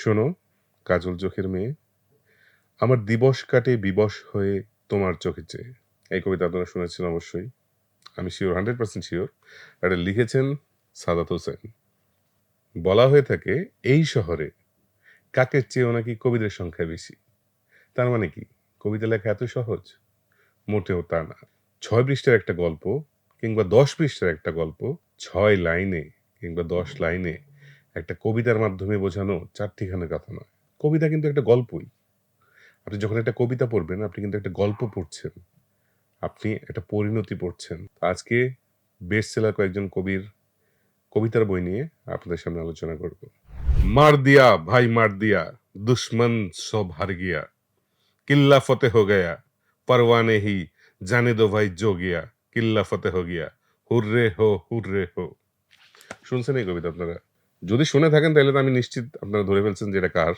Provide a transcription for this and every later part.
শোনো, কাজল চোখের মেয়ে, আমার দিবস কাটে বিবশ হয়ে তোমার চোখে চেয়ে। এই কবিতা আপনারা শুনেছেন অবশ্যই। আমি শিওর হান্ড্রেড পার্সেন্ট শিওর এটা লিখেছেন সাদাত হোসেন। বলা হয়ে থাকে, এই শহরে কাকের চেয়েও নাকি কবিদের সংখ্যা বেশি? তার মানে কি? কবিতা লেখা এত সহজ? মোটেও তা না। ছয় পৃষ্ঠার একটা গল্প কিংবা দশ পৃষ্ঠার একটা গল্প, ছয় লাইনে কিংবা দশ লাইনে একটা কবিতার মাধ্যমে বোঝানো চারটিখানা কথা নয়। কবিতা কিন্তু একটা গল্পই। আপনি যখন একটা কবিতা পড়বেন, আপনি কিন্তু একটা গল্প পড়ছেন। আপনি একটা পরিণতি পড়ছেন। আজকে বেস্ট সেলার কয়েকজন কবির কবিতার বই নিয়ে আপনাদের সামনে আলোচনা করব। মার দিয়া, ভাই মার দিয়া, দুশ্মন সব হার গিয়া। কিল্লা ফতে হো গয়া, পরওয়ানে হি জানে দো ভাই জো গিয়া। কিল্লা ফতে হো গিয়া, হুররে হো হুররে হো। শুনছেন এই কবিতা আপনারা? যদি শুনে থাকেন, তাহলে তো আমি নিশ্চিত আপনারা ধরে ফেলছেন যে এটা কার।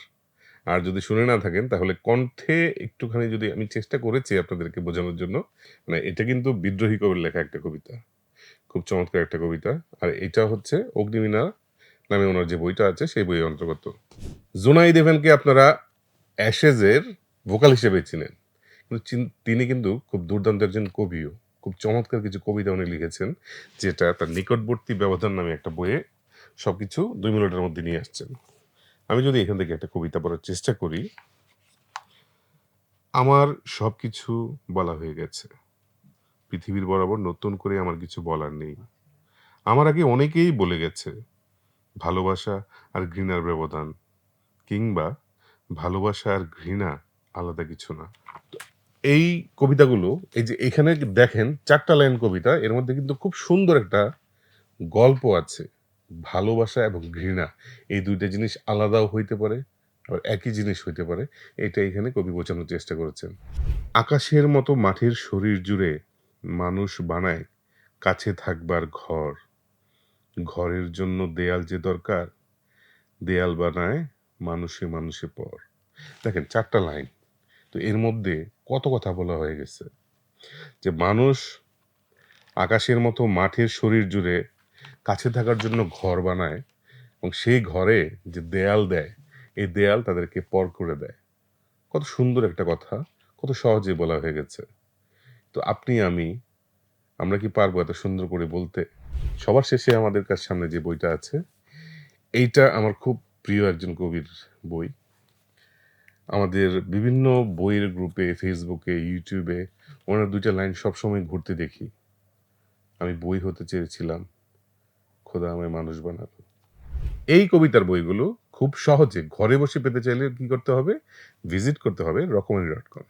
আর যদি শুনে না থাকেন, তাহলে কণ্ঠে একটুখানি যদি আমি চেষ্টা করেছি আপনাদেরকে বোঝানোর জন্য মানে এটা কিন্তু বিদ্রোহী কবির লেখা একটা কবিতা। খুব চমৎকার একটা কবিতা। আর এটা হচ্ছে অগ্নিমিনা নামে ওনার যে বইটা আছে, সেই বইয়ের অন্তর্গত। জোনাই দেবেনকে আপনারা অ্যাশেজের ভোকাল হিসেবে চিনেন। কিন্তু তিনি কিন্তু খুব দুর্দান্ত একজন কবিও। খুব চমৎকার কিছু কবিতা উনি লিখেছেন, যেটা তার নিকটবর্তী ব্যবধান নামে একটা বইয়ে সবকিছু দুই মিনিটের মধ্যে নিয়ে আসছেন। আমি যদি এখান থেকে একটা কবিতা পড়ার চেষ্টা করি, আমার সব কিছু বলা হয়ে গেছে। পৃথিবীর বরাবর নতুন করে আমার কিছু বলার নেই। আমার আগে অনেকেই বলে গেছে, ভালোবাসা আর ঘৃণার ব্যবধান, কিংবা ভালোবাসা আর ঘৃণা আলাদা কিছু না। এই কবিতাগুলো, এই যে এখানে দেখেন চারটা লাইন কবিতা, এর মধ্যে কিন্তু খুব সুন্দর একটা গল্প আছে। ভালোবাসা এবং ঘৃণা। এই দুইটা জিনিস আলাদাও হইতে পারে, আবার একই জিনিস হইতে পারে। এটা এখানে কবি বোঝানোর চেষ্টা করেছেন। আকাশের মতো মাটির শরীর জুড়ে মানুষ বানায় কাছে থাকবার ঘর। ঘরের জন্য দেয়াল যে দরকার, দেয়াল বানায় মানুষে মানুষে পর। দেখেন, চারটা লাইন। তো এর মধ্যে কত কথা বলা হয়ে গেছে। যে মানুষ আকাশের মতো মাঠের শরীর জুড়ে কাছে থাকার জন্য ঘর বানায় এবং সেই ঘরে যে দেয়াল দেয়, এই দেয়াল তাদেরকে পর করে দেয়। কত সুন্দর একটা কথা, কত সহজে বলা হয়ে গেছে। তো আপনি, আমি, আমরা কি পারব এত সুন্দর করে বলতে? সবার শেষে আমাদের কাছে সামনে যে বইটা আছে, এইটা আমার খুব প্রিয় একজন কবির বই। আমাদের বিভিন্ন বইয়ের গ্রুপে, ফেসবুকে, ইউটিউবে ওনার দুইটা লাইন সবসময় ঘুরতে দেখি। আমি বই হতে চেয়েছিলাম। খোদা আমায় মানুষ বানালো এই কবিতার বইগুলো খুব সহজে ঘরে বসে পেতে চাইলে কি করতে হবে? ভিজিট করতে হবে রকমারি ডট কম